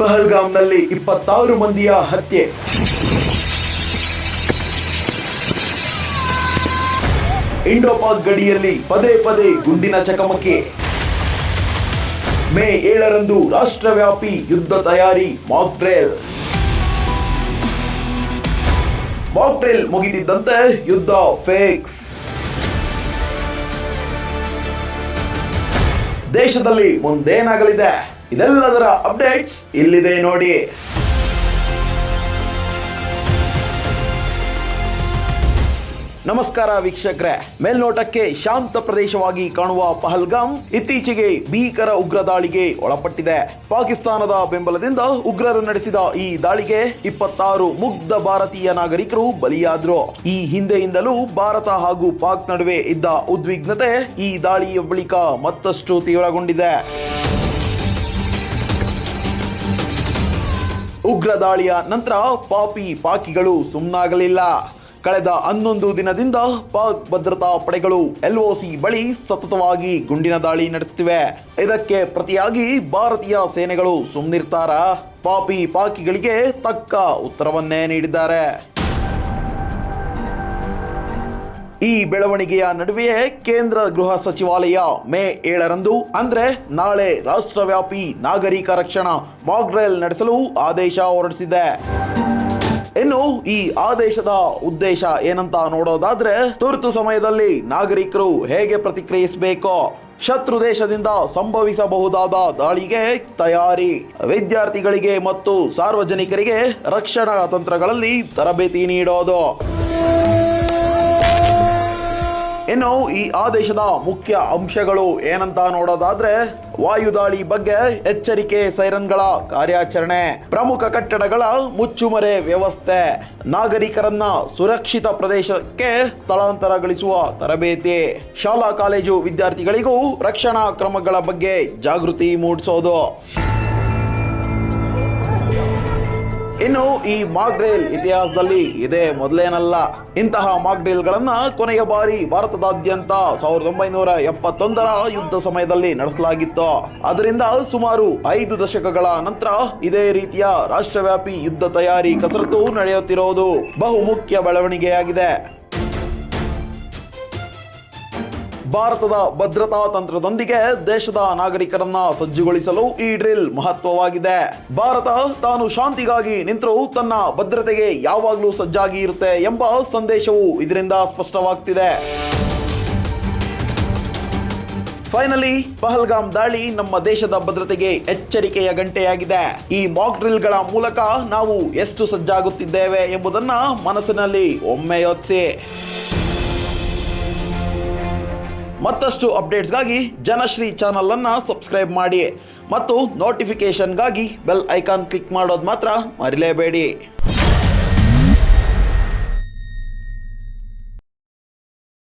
ಪಹಲ್ಗಾಮ್ನಲ್ಲಿ ಇಪ್ಪತ್ತಾರು ಮಂದಿಯ ಹತ್ಯೆ. ಇಂಡೋಪಾಕ್ ಗಡಿಯಲ್ಲಿ ಪದೇ ಪದೇ ಗುಂಡಿನ ಚಕಮಕಿ. ಮೇ ಏಳರಂದು ರಾಷ್ಟ್ರವ್ಯಾಪಿ ಯುದ್ಧ ತಯಾರಿ ಮಾಕ್ ಟ್ರೇಲ್ ಮಾಕ್ ಟ್ರೇಲ್ ಮುಗಿದಿದ್ದಂತೆ ಯುದ್ಧ ಫೇಕ್ಸ್. ದೇಶದಲ್ಲಿ ಮುಂದೇನಾಗಲಿದೆ? ಇದೆಲ್ಲದರ ಅಪ್ಡೇಟ್ಸ್ ಇಲ್ಲಿದೆ ನೋಡಿ. ನಮಸ್ಕಾರ ವೀಕ್ಷಕರೇ. ಮೇಲ್ನೋಟಕ್ಕೆ ಶಾಂತ ಪ್ರದೇಶವಾಗಿ ಕಾಣುವ ಪಹಲ್ಗಾಮ್ ಇತ್ತೀಚೆಗೆ ಭೀಕರ ಉಗ್ರ ದಾಳಿಗೆ ಒಳಪಟ್ಟಿದೆ. ಪಾಕಿಸ್ತಾನದ ಬೆಂಬಲದಿಂದ ಉಗ್ರರು ನಡೆಸಿದ ಈ ದಾಳಿಗೆ ಇಪ್ಪತ್ತಾರು ಮುಗ್ಧ ಭಾರತೀಯ ನಾಗರಿಕರು ಬಲಿಯಾದ್ರು. ಈ ಹಿಂದೆಯಿಂದಲೂ ಭಾರತ ಹಾಗೂ ಪಾಕ್ ನಡುವೆ ಇದ್ದ ಉದ್ವಿಗ್ನತೆ ಈ ದಾಳಿಯ ಬಳಿಕ ಮತ್ತಷ್ಟು ತೀವ್ರಗೊಂಡಿದೆ. ಉಗ್ರ ದಾಳಿಯ ನಂತರ ಪಾಪಿ ಪಾಕಿಗಳು ಸುಮ್ಮನಾಗಲಿಲ್ಲ ಕಳೆದ ಹನ್ನೊಂದು ದಿನದಿಂದ ಪಾಕ್ ಭದ್ರತಾ ಪಡೆಗಳು ಎಲ್ಒಸಿ ಬಳಿ ಸತತವಾಗಿ ಗುಂಡಿನ ದಾಳಿ ನಡೆಸುತ್ತಿವೆ. ಇದಕ್ಕೆ ಪ್ರತಿಯಾಗಿ ಭಾರತೀಯ ಸೇನೆಗಳು ಸುಮ್ಮನಿರ್ತಾರ ಪಾಪಿ ಪಾಕಿಗಳಿಗೆ ತಕ್ಕ ಉತ್ತರವನ್ನೇ ನೀಡಿದ್ದಾರೆ. ಈ ಬೆಳವಣಿಗೆಯ ನಡುವೆಯೇ ಕೇಂದ್ರ ಗೃಹ ಸಚಿವಾಲಯ ಮೇ ಏಳರಂದು, ಅಂದ್ರೆ ನಾಳೆ ರಾಷ್ಟ್ರವ್ಯಾಪಿ ನಾಗರಿಕ ರಕ್ಷಣಾ ಮಾಕ್ ಡ್ರೈಲ್ ನಡೆಸಲು ಆದೇಶ ಹೊರಡಿಸಿದೆ. ಇನ್ನು ಈ ಆದೇಶದ ಉದ್ದೇಶ ಏನಂತ ನೋಡೋದಾದ್ರೆ, ತುರ್ತು ಸಮಯದಲ್ಲಿ ನಾಗರಿಕರು ಹೇಗೆ ಪ್ರತಿಕ್ರಿಯಿಸಬೇಕು? ಶತ್ರು ದೇಶದಿಂದ ಸಂಭವಿಸಬಹುದಾದ ದಾಳಿಗೆ ತಯಾರಿ, ವಿದ್ಯಾರ್ಥಿಗಳಿಗೆ ಮತ್ತು ಸಾರ್ವಜನಿಕರಿಗೆ ರಕ್ಷಣಾ ತಂತ್ರಗಳಲ್ಲಿ ತರಬೇತಿ ನೀಡೋದು. ಇನ್ನು ಈ ಆದೇಶದ ಮುಖ್ಯ ಅಂಶಗಳು ಏನಂತ ನೋಡೋದಾದ್ರೆ ವಾಯುದಾಳಿ ಬಗ್ಗೆ ಎಚ್ಚರಿಕೆ ಸೈರನ್ಗಳ ಕಾರ್ಯಾಚರಣೆ, ಪ್ರಮುಖ ಕಟ್ಟಡಗಳ ಮುಚ್ಚುಮರೆ ವ್ಯವಸ್ಥೆ, ನಾಗರಿಕರನ್ನ ಸುರಕ್ಷಿತ ಪ್ರದೇಶಕ್ಕೆ ಸ್ಥಳಾಂತರಗೊಳಿಸುವ ತರಬೇತಿ, ಶಾಲಾ ಕಾಲೇಜು ವಿದ್ಯಾರ್ಥಿಗಳಿಗೂ ರಕ್ಷಣಾ ಕ್ರಮಗಳ ಬಗ್ಗೆ ಜಾಗೃತಿ ಮೂಡಿಸೋದು. ಇನ್ನು ಈ ಮಾಕ್ ಡ್ರಿಲ್ ಇತಿಹಾಸದಲ್ಲಿ ಇದೇ ಮೊದಲೇನಲ್ಲ. ಇಂತಹ ಮಾಕ್ ಡ್ರಿಲ್ಗಳನ್ನ ಕೊನೆಯ ಬಾರಿ ಭಾರತದಾದ್ಯಂತ ಸಾವಿರದ ಒಂಬೈನೂರ ಎಪ್ಪತ್ತೊಂದರ ಯುದ್ಧ ಸಮಯದಲ್ಲಿ ನಡೆಸಲಾಗಿತ್ತು. ಅದರಿಂದ ಸುಮಾರು ಐದು ದಶಕಗಳ ನಂತರ ಇದೇ ರೀತಿಯ ರಾಷ್ಟ್ರವ್ಯಾಪಿ ಯುದ್ಧ ತಯಾರಿ ಕಸರತ್ತು ನಡೆಯುತ್ತಿರುವುದು ಬಹುಮುಖ್ಯ ಬೆಳವಣಿಗೆಯಾಗಿದೆ. ಭಾರತದ ಭದ್ರತಾ ತಂತ್ರದೊಂದಿಗೆ ದೇಶದ ನಾಗರಿಕರನ್ನ ಸಜ್ಜುಗೊಳಿಸಲು ಈ ಡ್ರಿಲ್ ಮಹತ್ವವಾಗಿದೆ. ಭಾರತ ತಾನು ಶಾಂತಿಗಾಗಿ ನಿಂತರೂ ತನ್ನ ಭದ್ರತೆಗೆ ಯಾವಾಗಲೂ ಸಜ್ಜಾಗಿ ಇರುತ್ತೆ ಎಂಬ ಸಂದೇಶವು ಇದರಿಂದ ಸ್ಪಷ್ಟವಾಗ್ತಿದೆ. ಫೈನಲಿ, ಪಹಲ್ಗಾಮ್ ದಾಳಿ ನಮ್ಮ ದೇಶದ ಭದ್ರತೆಗೆ ಎಚ್ಚರಿಕೆಯ ಗಂಟೆಯಾಗಿದೆ. ಈ ಮಾಕ್ ಡ್ರಿಲ್ಗಳ ಮೂಲಕ ನಾವು ಎಷ್ಟು ಸಜ್ಜಾಗುತ್ತಿದ್ದೇವೆ ಎಂಬುದನ್ನ ಮನಸ್ಸಿನಲ್ಲಿ ಒಮ್ಮೆ ಯೋಚಿಸಿ. ಮತ್ತಷ್ಟು ಅಪ್ಡೇಟ್ಸ್ಗಾಗಿ ಜನಶ್ರೀ ಚಾನಲನ್ನು ಸಬ್ಸ್ಕ್ರೈಬ್ ಮಾಡಿ ಮತ್ತು ನೋಟಿಫಿಕೇಷನ್ಗಾಗಿ ಬೆಲ್ ಐಕಾನ್ ಕ್ಲಿಕ್ ಮಾಡೋದು ಮಾತ್ರ ಮರಿಲೇಬೇಡಿ.